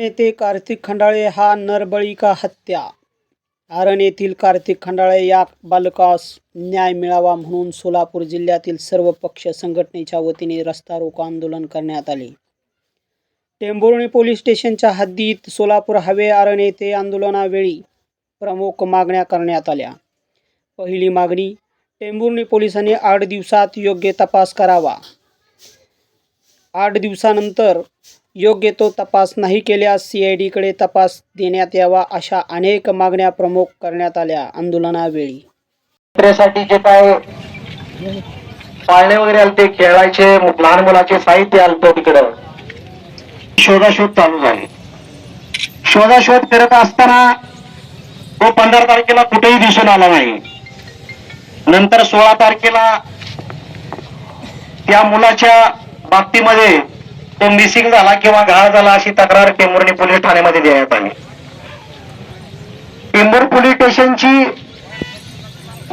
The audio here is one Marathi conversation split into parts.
नेते कार्तिक खंडाळे हा नरबळीका हत्या. आरण येथील कार्तिक खंडाळे या बालकास न्याय मिळावा म्हणून सोलापूर जिल्ह्यातील सर्व पक्ष संघटनेच्या वतीने रस्ता रोको आंदोलन करण्यात आले. टेंभुर्णी पोलीस स्टेशनच्या हद्दीत सोलापूर हवे आरण येथे आंदोलनावेळी प्रमुख मागण्या करण्यात आल्या. पहिली मागणी टेंभुर्णी पोलिसांनी आठ दिवसात योग्य तपास करावा. आठ दिवसानंतर योग्य तो तपास नाही केल्यास सी आय डीकडे तपास देण्यात यावा अशा अनेक मागण्या प्रमुख करण्यात आल्या आंदोलनावेळी. यात्रेसाठी जे काय पाळणे वगैरे आलते खेळायचे लहान मुलाचे साहित्य आलतं तिकडं. शोधाशोध चालू झाली. शोधाशोध करत असताना तो पंधरा तारखेला कुठेही दिसून आला नाही. नंतर सोळा तारखेला त्या मुलाच्या बाबतीमध्ये तो मिसिंग झाला किंवा घाळ झाला अशी तक्रार टेंभुर्णी पोलीस ठाण्यामध्ये देण्यात आली. टेंभूर पोलीस स्टेशनची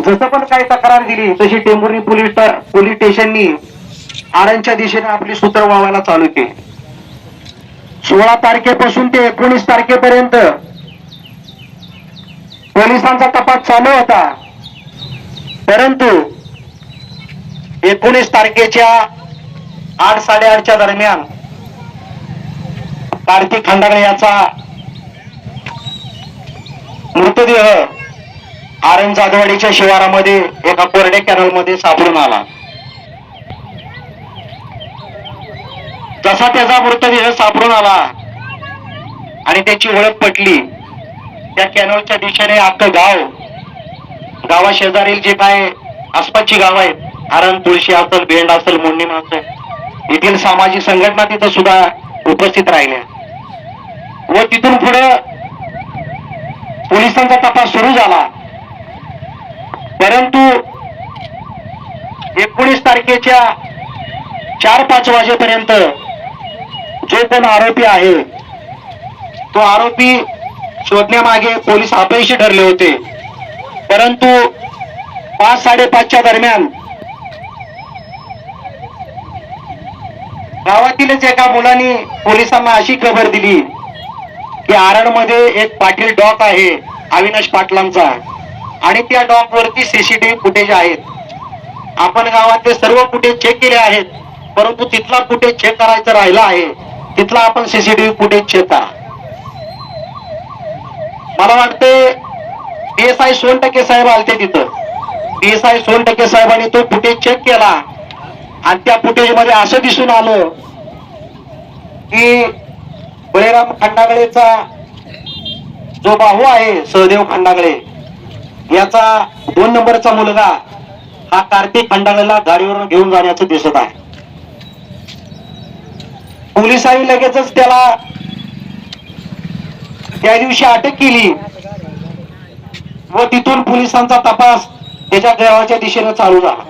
जसं पण काही तक्रार दिली तशी टेंभुर्णी पोलीस पोलीस स्टेशननी आरणच्या दिशेने आपली सूत्र वावायला चालू केली. सोळा तारखेपासून ते एकोणीस तारखेपर्यंत पोलिसांचा तपास चालू होता. परंतु एकोणीस तारखेच्या आठ साडेआठच्या दरम्यान कार्तिक खंडागळे याचा मृतदेह आरण जाधवाडीच्या शिवारामध्ये एका कोरड्या कॅनलमध्ये सापडून आला. जसा त्याचा मृतदेह सापडून आला आणि त्याची ओळख पटली त्या कॅनलच्या दिशेने अख्खं गाव गावा शेजारील जे काय आसपासची गाव आहेत आरण तुळशी असेल भेंड असेल मुंडीम असेल येथील सामाजिक संघटना तिथं सुद्धा उपस्थित राहिल्या. व तिथून पुढे पोलिसांचा तपास सुरू झाला. परंतु एकोणीस तारखेच्या चार पाच वाजेपर्यंत जो कोण आरोपी आहे तो आरोपी शोधण्यामागे पोलीस अपयशी ठरले होते. परंतु पाच साडेपाचच्या दरम्यान गावातीलच एका मुलांनी पोलिसांना अशी खबर दिली की आरणमध्ये एक पाटील डॉक आहे अविनाश पाटलांचा. आणि त्या डॉक वरती सीसीटीव्ही फुटेज आहेत. आपण गावातले सर्व फुटेज चेक केले आहेत परंतु तिथला फुटेज चेक करायचं राहिला आहे. तिथला आपण सीसीटीव्ही फुटेज चेक करा. मला वाटते पीएसआय सोन टक्के साहेब आलते तिथं. पीएसआय सोन टक्के साहेबांनी तो फुटेज चेक केला. आणि त्या फुटेजमध्ये असं दिसून आलं की बळीराम खंडागळेचा जो भाऊ आहे सहदेव खंडागळे याचा दोन नंबरचा मुलगा हा कार्तिक खंडागळेला गाडीवरून घेऊन जाण्याचं दिसत आहे. पोलिसांनी लगेचच त्याला त्या दिवशी अटक केली व तिथून पोलिसांचा तपास त्याच्या गावाच्या दिशेने चालू झाला.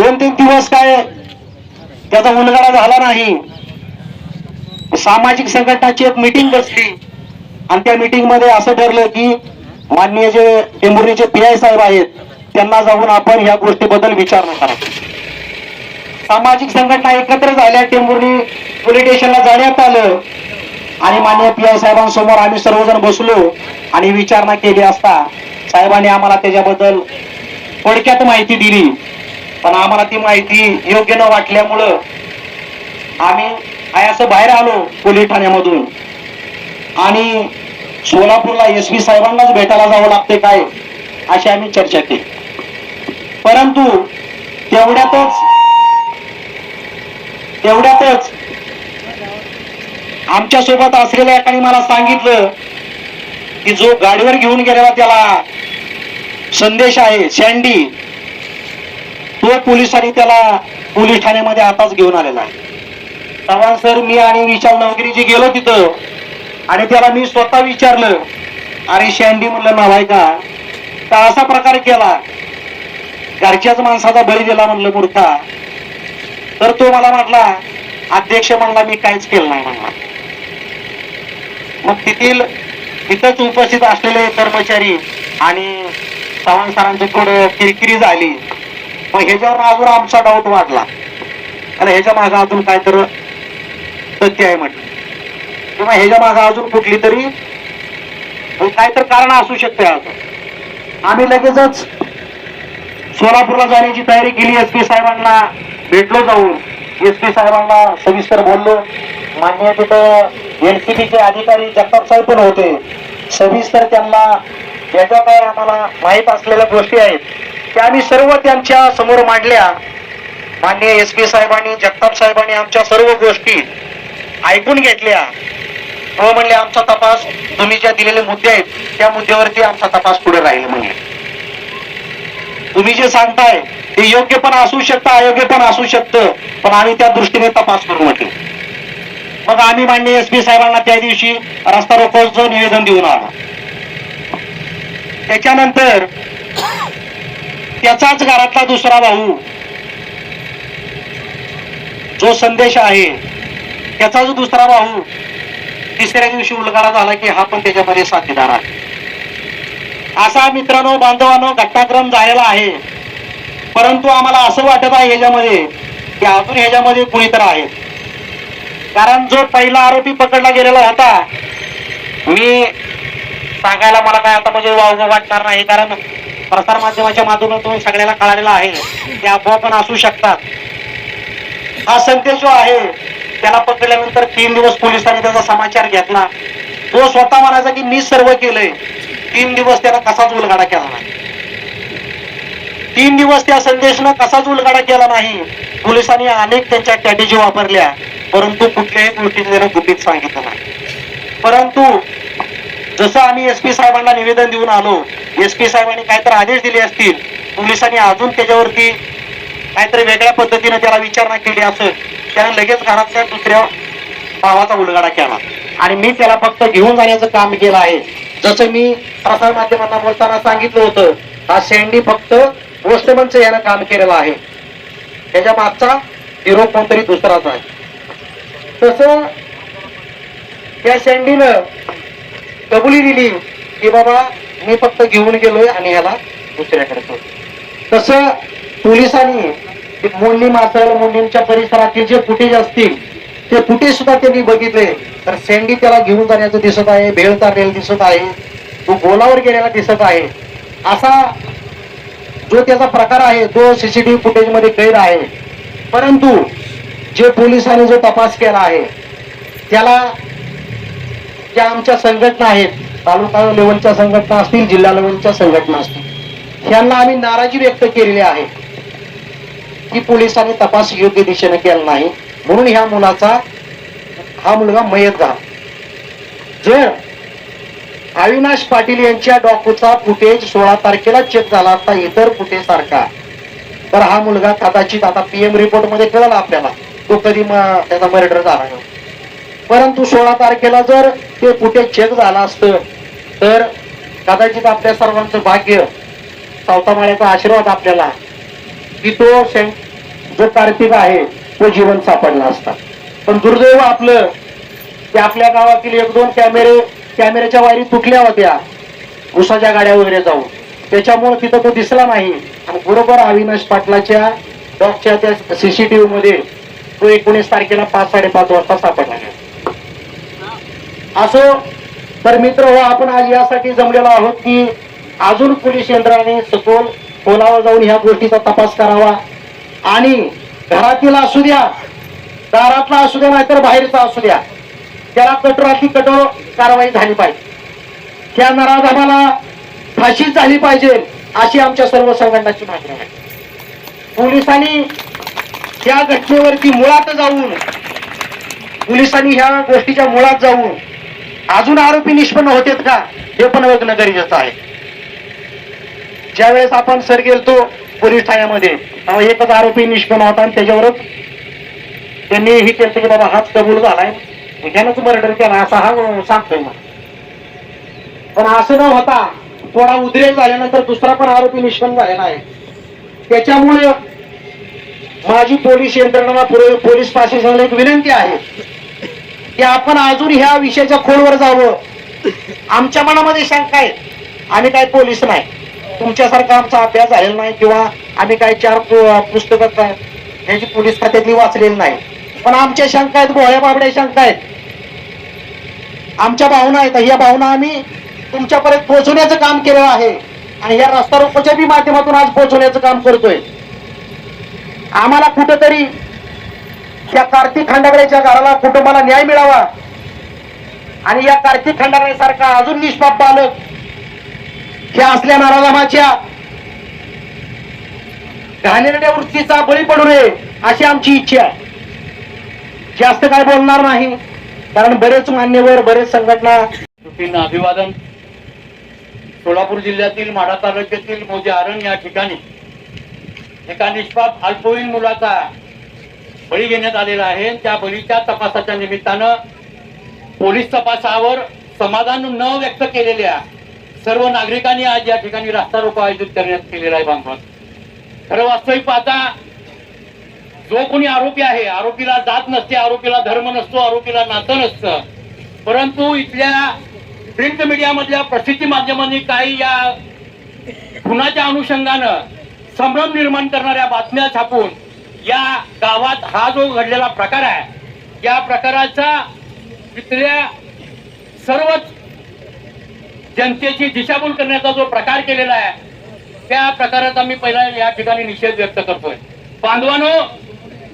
दोन तीन दिवस काय त्याचा उलगडा झाला नाही. सामाजिक संघटनाची एक मिटिंग बसली. आणि त्या मिटिंगमध्ये असं ठरलं की माननीय जे टेंभुर्णीचे पी आय साहेब आहेत त्यांना जाऊन आपण ह्या गोष्टीबद्दल विचारणा करा सामाजिक संघटना एकत्र झाल्या टेंभुर्णी पोलीस स्टेशनला जाण्यात आलं. आणि माननीय पी आय साहेबांसमोर आम्ही सर्वजण बसलो आणि विचारणा केली असता साहेबांनी आम्हाला त्याच्याबद्दल थोडक्यात माहिती दिली. पण आम्हाला ती माहिती योग्य न वाटल्यामुळं आम्ही असं बाहेर आलो पोलीस ठाण्यामधून. आणि सोलापूरला एस पी साहेबांनाच भेटायला जावं लागते काय अशी आम्ही चर्चा केली. परंतु तेवढ्यातच तेवढ्यातच आमच्यासोबत असलेल्या एकाने मला सांगितलं की जो गाडीवर घेऊन गेलेला त्याला संदेश आहे सँडी तो पोलिसांनी त्याला पोलीस ठाण्यामध्ये आताच घेऊन आलेला आहे. सर मी आणि विशाल नवगिरीजी गेलो तिथं आणि त्याला मी स्वतः विचारलं अरे शँडी म्हणलं नाव आहे का तर असा प्रकार केला? घरच्याच माणसाचा बळी दिला म्हणलं मूर्खा. तर तो मला म्हटला अध्यक्ष म्हणला मी काहीच केलं नाही म्हणला. मग तिथील तिथंच उपस्थित असलेले कर्मचारी आणि चव्हाण सरांची थोडं किरकिरी झाली. मग ह्याच्यावर अजून आमचा डाऊट वाढला. आणि ह्याच्या मागे अजून काय तर सत्य आहे म्हटलं. किंवा ह्याच्या मागे अजून कुठली तरी म्हणजे काय तर कारण असू शकते असं. आम्ही लगेचच सोलापूरला जाण्याची तयारी केली. एस पी साहेबांना भेटलो जाऊन. एस पी साहेबांना सविस्तर बोललो. मान्य तिथं एनसीबीचे अधिकारी जगताप साहेब पण होते. सविस्तर त्यांना याच्या काय आम्हाला माहीत असलेल्या गोष्टी आहेत त्या आम्ही सर्व त्यांच्यासमोर मांडल्या. मान्य एस पी साहेबांनी जगताप साहेबांनी आमच्या सर्व गोष्टी ऐकून घेतल्या. व म्हणले आमचा तपास तुम्ही ज्या दिलेले मुद्दे आहेत त्या मुद्द्यावरती आमचा तपास पुढे राहील म्हणले. तुम्ही जे सांगताय ते योग्य पण असू शकतं अयोग्य पण असू शकतं पण आम्ही त्या दृष्टीने तपास करू म्हटलं. मग आम्ही मान्य एस पी साहेबांना त्या दिवशी रस्ता रोकोचं निवेदन देऊन आलो. त्याच्यानंतर त्याचाच घरातला दुसरा भाऊ. जो संदेश आहे त्याचा जो दुसरा भाऊ. तिसऱ्या दिवशी उलगाडा झाला की हा पण त्याच्यामध्ये साथीदार आहे. असा मित्रांनो बांधवांनो घटनाक्रम झालेला आहे. परंतु आम्हाला असं वाटत आहे ह्याच्यामध्ये की अजून ह्याच्यामध्ये कुणीतर आहे. कारण जो पहिला आरोपी पकडला गेलेला होता मी सांगायला मला काय आता म्हणजे वाव वाटणार नाही कारण प्रसार माध्यमाच्या माध्यमातून सगळ्याला कळालेला आहे. ते अफवा पण असू शकतात. हा संदेश जो आहे त्याला पकडल्यानंतर तीन दिवस पोलिसांनी त्याचा समाचार घेतला. तो स्वतः म्हणायचा की मी सर्व केलंय. तीन दिवस त्याला कसाच उलगाडा केला नाही. तीन दिवस त्या संदेशनं कसाच उलगाडा केला नाही? पोलिसांनी अनेक त्यांच्या स्ट्रॅटेजी वापरल्या परंतु कुठल्याही गोष्टी त्यानं गुपित सांगितलं नाही. परंतु जसं आम्ही एस पी साहेबांना निवेदन देऊन आलो एस पी साहेबांनी काहीतरी आदेश दिले असतील पोलिसांनी अजून त्याच्यावरती काहीतरी वेगळ्या पद्धतीने त्याला विचारणा केली असेल त्याने लगेच घरातल्या दुसऱ्या भावाचा उलगाडा केला. आणि मी त्याला फक्त घेऊन जाण्याचं काम केलं आहे. जसं मी प्रसार माध्यमांना बोलताना सांगितलं होतं हा शेंडी फक्त पोस्टमनचं यानं काम केलेलं आहे. त्याच्या मागचा हिरो कोणतरी दुसराच आहे. तसं त्या शेंडीनं कबुली दिली की बाबा मी फक्त घेऊन गेलोय आणि ह्याला दुसऱ्याकडे सोडलं. तसं पोलिसांनी मोंडी मासळ मोंडींच्या परिसरातील जे फुटेज असतील ते फुटेज सुद्धा त्यांनी बघितले. तर सेंडी त्याला घेऊन जाण्याचं दिसत आहे भेळ चाललेला दिसत आहे तो गोलावर गेलेला दिसत आहे. असा जो त्याचा प्रकार आहे तो सीसीटीव्ही फुटेजमध्ये कैद आहे. परंतु जे पोलिसांनी जो तपास केला आहे त्याला ज्या आमच्या संघटना आहेत तालुका लेवलच्या संघटना असतील जिल्हा लेवलच्या संघटना असतील ह्यांना आम्ही नाराजी व्यक्त केलेली आहे की पोलिसांनी तपास योग्य दिशेने केला नाही. म्हणून ह्या मुलाचा हा मुलगा मयत झाला. जर अविनाश पाटील यांच्या डॉकूचा फुटेज सोळा तारखेला चेक झाला असता इतर फुटेज सारखा तर हा मुलगा कदाचित आता पीएम रिपोर्टमध्ये कळला आपल्याला. तो कधी त्याचा मर्डर झाला परंतु सोळा तारखेला जर ते फुटेज चेक झालं असतं तर कदाचित आपल्या सर्वांचं भाग्य सावतामाळ्याचा आशीर्वाद आपल्याला की तो जो कार्तिक आहे तो जीवन सापडला असता. पण दुर्दैव आपलं की आपल्या गावातील एक दोन कॅमेरे कॅमेऱ्याच्या वायरी तुटल्या होत्या उसाच्या गाड्या वगैरे जाऊन. त्याच्यामुळे तिथं तो दिसला नाही. आणि बरोबर अविनाश पाटलाच्या डॉगच्या त्या सीसीटीव्ही मध्ये तो एकोणीस तारखेला पाच साडेपाच वाजता सापडला गेला. असो तर मित्र हो आपण आज यासाठी जमलेलो आहोत की अजून पोलीस यंत्राने सखोल खोलावर जाऊन ह्या गोष्टीचा तपास करावा. आणि घरातील असू द्या दारातला असू द्या नाहीतर बाहेरचा असू द्या त्याला कठोरातली कठोर कारवाई झाली पाहिजे. त्या नराधामाला फाशी झाली पाहिजे अशी आमच्या सर्व संघटनाची मागणी आहे. पोलिसांनी या घटनेवरती मुळात जाऊन पोलिसांनी ह्या गोष्टीच्या मुळात जाऊन अजून आरोपी निष्पन्न होतेत का? हे पण बघणं गरजेचं आहे. ज्यावेळेस आपण सर गेलतो पोलीस ठाण्यामध्ये एकच आरोपी निष्पन्न होता आणि त्याच्यावरच त्यांनी हे केलं की बाबा हाच कबूल झालाय. ह्यानंच मर्डर केला असा हा सांगतोय मग. पण असं न होता थोडा उद्रेक झाल्यानंतर दुसरा पण आरोपी निष्पन्न झालेला आहे. त्याच्यामुळे माझी पोलीस यंत्रणा पोलीस प्रशासनाला एक विनंती आहे. की आपण अजून ह्या विषयाच्या खोलवर जावं. आमच्या मनामध्ये शंका आहे. आम्ही काय पोलीस नाही. तुमच्यासारखा आमचा अभ्यास झालेला नाही किंवा आम्ही काय चार पुस्तकात पुस्तकं काय ह्याची पोलीस खात्यातली वाचलेली नाही. पण आमच्या शंका आहेत गोळ्या बाबड्या शंका आहेत. आमच्या भावना आहेत. ह्या भावना आम्ही तुमच्यापर्यंत पोहोचवण्याचं काम केलेलं आहे. आणि या रस्ता रोकोच्या बी माध्यमातून आज पोहोचवण्याचं काम करतोय. आम्हाला कुठंतरी या कार्तिक खंडागरेच्या घराला कुटुंबाला न्याय मिळावा. आणि या कार्तिक खंडागरेसारखा अजून निष्पाप बालक हे असल्या नाराजामाच्या घाणेरड्या वृत्तीचा बळी पडू नये अशी आमची इच्छा आहे. जास्त काय बोलणार नाही कारण बरेच मान्यवर बरेच संघटना अभिवादन. सोलापूर जिल्ह्यातील माढा तालुक्यातील मोजे आरण या ठिकाणी एका निष्पाप अल्पवयीन मुलाचा बळी घेण्यात आलेला आहे. त्या बळीच्या तपासाच्या निमित्तानं पोलीस तपासावर समाधान न व्यक्त केलेल्या सर्व नागरिकांनी आज या ठिकाणी रास्ता रोको आयोजित करण्यात केलेला आहे बांधवात खरं वास्तविक पाहता जो कोणी आरोपी आहे आरोपीला जात नसते आरोपीला धर्म नसतो आरोपीला नातं नसतं. परंतु इथल्या प्रिंट मीडियामधल्या प्रसिद्धी माध्यमांनी काही या खुनाच्या अनुषंगानं संभ्रम निर्माण करणाऱ्या बातम्या छापून या गावात हा जो घडलेला प्रकार आहे या प्रकाराचा तिथल्या सर्वच जनतेची दिशाभूल करण्याचा जो प्रकार केलेला आहे त्या प्रकाराचा मी पहिला या ठिकाणी निषेध व्यक्त करतोय. बांधवानो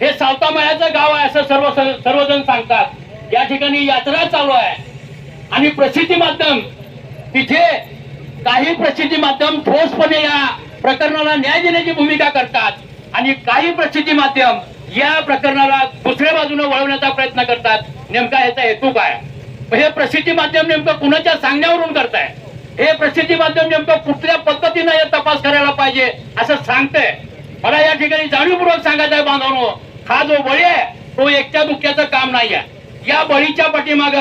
हे सावतामाळ्याचं गाव आहे असं सर्व सर्वजण सांगतात. या ठिकाणी यात्रा चालू आहे. आणि प्रसिद्धी माध्यम तिथे काही प्रसिद्धी माध्यम ठोसपणे या प्रकरणाला न्याय देण्याची भूमिका करतात. आणि काही प्रसिद्धी माध्यम या प्रकरणाला दुसऱ्या बाजूने वळवण्याचा प्रयत्न करतात. नेमका याचा हेतू काय? हे प्रसिद्धी माध्यम नेमकं कुणाच्या सांगण्यावरून करताय? हे प्रसिद्धी माध्यम नेमकं कुठल्या पद्धतीनं हे तपास करायला पाहिजे असं सांगतंय? मला या ठिकाणी जाणीवपूर्वक सांगायचं आहे बांधवांनो. हा जो बळी आहे तो एकट्या दुःख्याचं काम नाही आहे. या बळीच्या पाठीमाग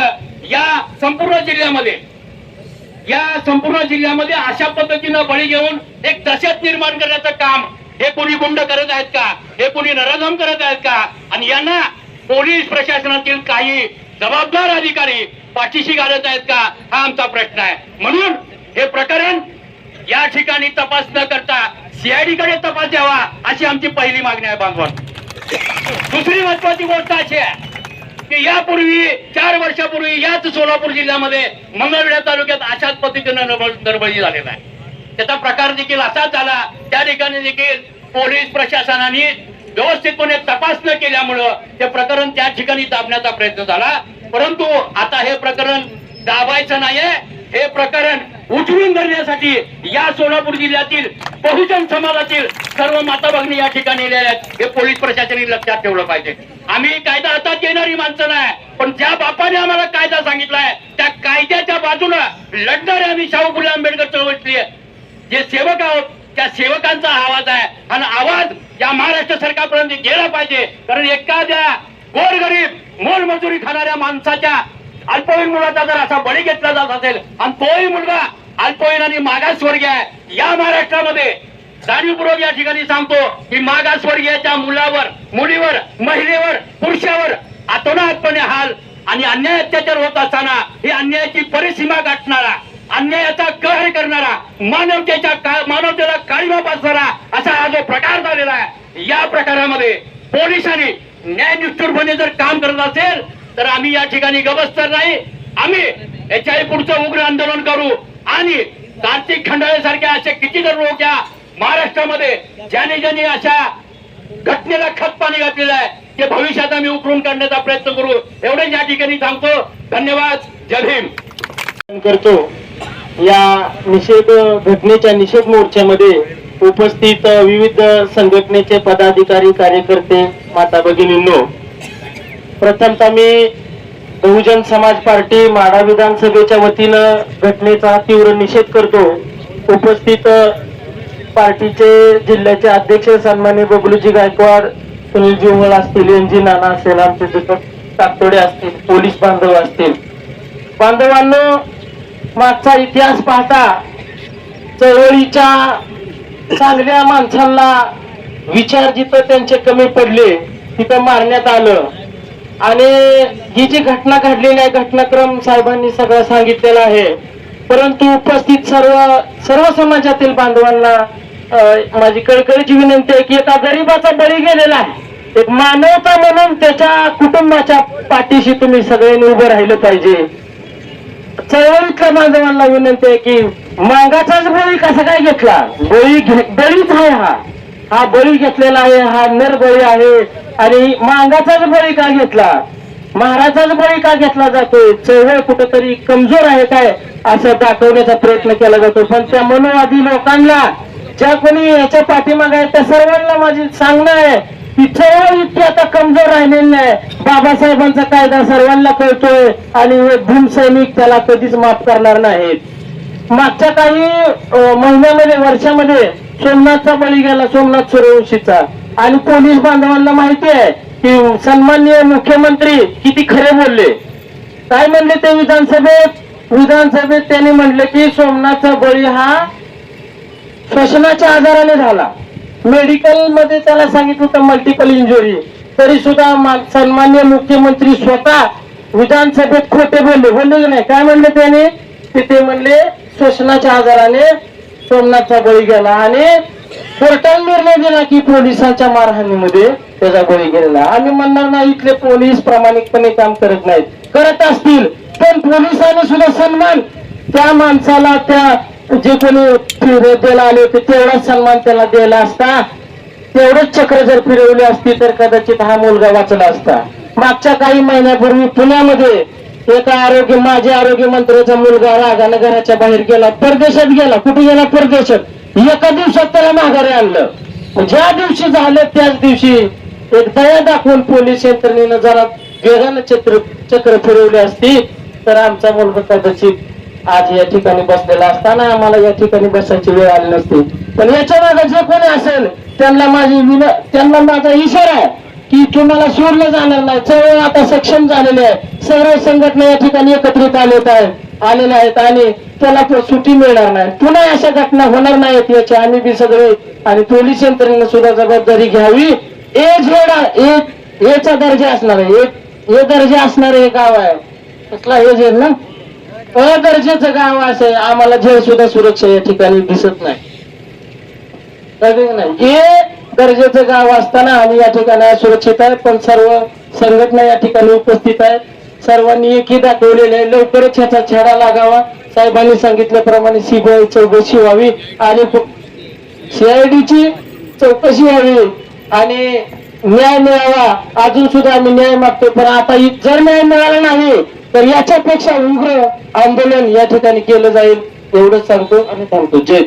या संपूर्ण जिल्ह्यामध्ये या संपूर्ण जिल्ह्यामध्ये अशा पद्धतीनं बळी घेऊन एक दशत निर्माण करण्याचं काम हे कोणी गुंड करत आहेत का? हे कोणी नराधम करत आहेत का? आणि यांना पोलीस प्रशासनातील काही जबाबदार अधिकारी पाठीशी घालत आहेत का? हा आमचा प्रश्न आहे. म्हणून हे प्रकरण या ठिकाणी तपास न करता सीआयडी कडे तपास द्यावा अशी आमची पहिली मागणी आहे बांधवान दुसरी महत्वाची गोष्ट अशी आहे की यापूर्वी चार वर्षापूर्वी याच सोलापूर जिल्ह्यामध्ये मंगळवेढा तालुक्यात अशाच पद्धतीनं नरबळ- नरबळी झालेला आहे. त्याचा प्रकार देखील असाच झाला. त्या ठिकाणी देखील पोलीस प्रशासनाने व्यवस्थितपणे तपास न केल्यामुळं ते प्रकरण त्या ठिकाणी दाबण्याचा प्रयत्न झाला. परंतु आता हे प्रकरण दाबायचं नाहीये. हे प्रकरण उचलून धरण्यासाठी या सोलापूर जिल्ह्यातील बहुजन समाजातील सर्व माता भगिनी या ठिकाणी आहेत. हे पोलीस प्रशासनाने लक्षात ठेवलं पाहिजे. आम्ही कायदा हातात येणारी माणसं नाही पण ज्या बापाने आम्हाला कायदा सांगितलाय त्या कायद्याच्या बाजूला लढणारे आम्ही शाहू फुले आंबेडकर चळवळीतले जे सेवक आहोत त्या सेवकांचा आवाज आहे. आणि आवाज या महाराष्ट्र सरकारपर्यंत गेला पाहिजे. कारण एखाद्या गोरगरीब मोलमजुरी खाणाऱ्या माणसाच्या अल्पवयीन मुलाचा जर असा बळी घेतला जात असेल आणि तोही मुलगा अल्पवयीन आणि मागासवर्गीय आहे या महाराष्ट्रामध्ये जाणीवपूर्वक या ठिकाणी सांगतो की मागासवर्गीयाच्या मुलावर मुलीवर महिलेवर पुरुषावर आतोनातपणे हाल आणि अन्याय अत्याचार होत असताना ही अन्यायाची परिसीमा गाठणारा अन्यायाचा कहर करणारा मानवतेच्या मानवतेला काळीमा पासणारा असा हा जो प्रकार झालेला आहे या प्रकारामध्ये पोलिसांनी न्यायनिष्ठुरपणे जर काम करत असेल तर आम्ही या ठिकाणी गबस्तर नाही. आम्ही याच्याही पुढचं उग्र आंदोलन करू. आणि कार्तिक खंडाळे सारख्या असे किती जर लोक या महाराष्ट्रामध्ये ज्याने ज्याने अशा घटनेला खत पाणी घातलेलं आहे ते भविष्यात आम्ही उकरून काढण्याचा प्रयत्न करू. एवढेच या ठिकाणी सांगतो. धन्यवाद. जय भीम. करतो. या निषेध घटनेच्या निषेध मोर्चामध्ये उपस्थित विविध संघटनेचे पदाधिकारी कार्यकर्ते माता भगिनींनो प्रथमतः मी बहुजन समाज पार्टी माडा विधानसभेच्या वतीनं घटनेचा तीव्र निषेध करतो. उपस्थित पार्टीचे जिल्ह्याचे अध्यक्ष सन्मान्य बबलूजी गायकवाड सुनीलजी उमळ असतील एनजी नाना असेल आमचे दीपक ताकतोडे असतील पोलीस बांधव असतील. बांधवांनो मागचा इतिहास पाहता चळवळीच्या चांगल्या माणसांना विचार जिथं त्यांचे कमी पडले तिथं मारण्यात आलं. आणि ही जी घटना घडलेली आहे घटनाक्रम साहेबांनी सगळं सांगितलेला आहे. परंतु उपस्थित सर्व सर्व समाजातील बांधवांना माझी कळकळीची विनंती आहे की एका गरीबाचा बळी गेलेला आहे. एक मानवता म्हणून त्याच्या कुटुंबाच्या पाठीशी तुम्ही सगळ्यांनी उभं राहिलं पाहिजे. चळवळीतल्या बांधवांना विनंती आहे की मागाचाच बळी कसा काय घेतला? बळी घे बळीच आहे हा. हा बळी घेतलेला आहे हा नर बळी आहे. आणि मांगाचाच बळी का घेतला? महाराजाच बळी का घेतला जातोय? चळवळ कुठंतरी कमजोर आहे काय? असं दाखवण्याचा प्रयत्न केला जातो. पण त्या मनोवादी लोकांना ज्या कोणी याच्या पाठीमागे आहेत त्या सर्वांना माझी सांगणं आहे तिथं चळवळ इतकी आता कमजोर राहिलेली नाही बाबासाहेबांचा कायदा सर्वांना कळतोय आणि हे भूमसैनिक त्याला कधीच माफ करणार नाहीत. मागच्या काही महिन्यामध्ये वर्षामध्ये सोमनाथचा बळी गेला सोमनाथ सूर्यवंशीचा. आणि पोलीस बांधवांना माहिती आहे की सन्माननीय मुख्यमंत्री किती खरे बोलले. काय म्हणले ते विधानसभेत? विधानसभेत त्यांनी म्हणले की सोमनाथचा बळी हा श्वसनाच्या आजाराने झाला. मेडिकलमध्ये त्याला सांगितलं होतं मल्टिपल इंजुरी तरी सुद्धा सन्मान्य मुख्यमंत्री स्वतः विधानसभेत खोटे बोलले. बोलले की नाही? काय म्हणले त्याने? तिथे ते म्हणले श्वसनाच्या आजाराने सोमनाथचा बळी गेला आणि कोर्टाने निर्णय दिला की पोलिसांच्या मारहाणीमध्ये त्याचा बळी गेलेला. आम्ही म्हणणार नाही इथले पोलीस प्रामाणिकपणे काम करत नाहीत. करत असतील पण पोलिसांनी सुद्धा सन्मान त्या माणसाला त्या जे कोणी फिर- आले होते तेवढाच सन्मान त्याला द्यायला असता. तेवढंच चक्र जर फिरवली असती तर कदाचित हा मुलगा वाचला असता. मागच्या काही महिन्यापूर्वी पुण्यामध्ये एका आरोग्य माझे आरोग्य मंत्र्याचा मुलगा रागानं घराच्या बाहेर गेला परदेशात गेला. कुठे गेला? परदेशात. एका दिवसात त्याला माघारी आणलं. ज्या दिवशी झालं त्याच दिवशी एक दया दाखवून पोलीस यंत्रणेनं जरा वेगानं चक्र चक्र फिरवली असती तर आमचा मुलगा कदाचित आज या ठिकाणी बसलेला असताना आम्हाला या ठिकाणी बसायची वेळ आली नसती. पण याच्या मागे जे कोणी असेल त्यांना माझी विन त्यांना माझा इशारा आहे की तुम्हाला सोडलं जाणार नाही. चळवळ आता सक्षम झालेले आहे सर्व संघटना या ठिकाणी एकत्रित आलेत आहे. आलेल्या आहेत आणि त्याला सुट्टी मिळणार नाही. पुन्हा अशा घटना होणार नाहीत याची आम्ही बी सगळे आणि पोलीस यंत्रणेने सुद्धा जबाबदारी घ्यावी. ए झेडा ए एचा दर्जा असणार आहे. ए- ए दर्जा असणार हे गाव आहे. कसला हे झेड ना? अ गाव असं आम्हाला जे सुद्धा सुरक्षा या ठिकाणी दिसत नाही. हे दर्जाचं गाव असताना आम्ही या ठिकाणी सुरक्षित आहे पण सर्व संघटना या ठिकाणी उपस्थित आहेत. सर्वांनी एकी दाखवलेले आहे लवकरच ह्याचा छेडा लागावा. साहेबांनी सांगितल्याप्रमाणे सीबीआय चौकशी व्हावी आणि सीआयडीची चौकशी व्हावी आणि न्याय मिळावा. अजून सुद्धा आम्ही न्याय मागतो पण आता जर न्याय मिळाला नाही तर याच्यापेक्षा उग्र आंदोलन या ठिकाणी केलं जाईल एवढंच सांगतो आणि थांबतो. जय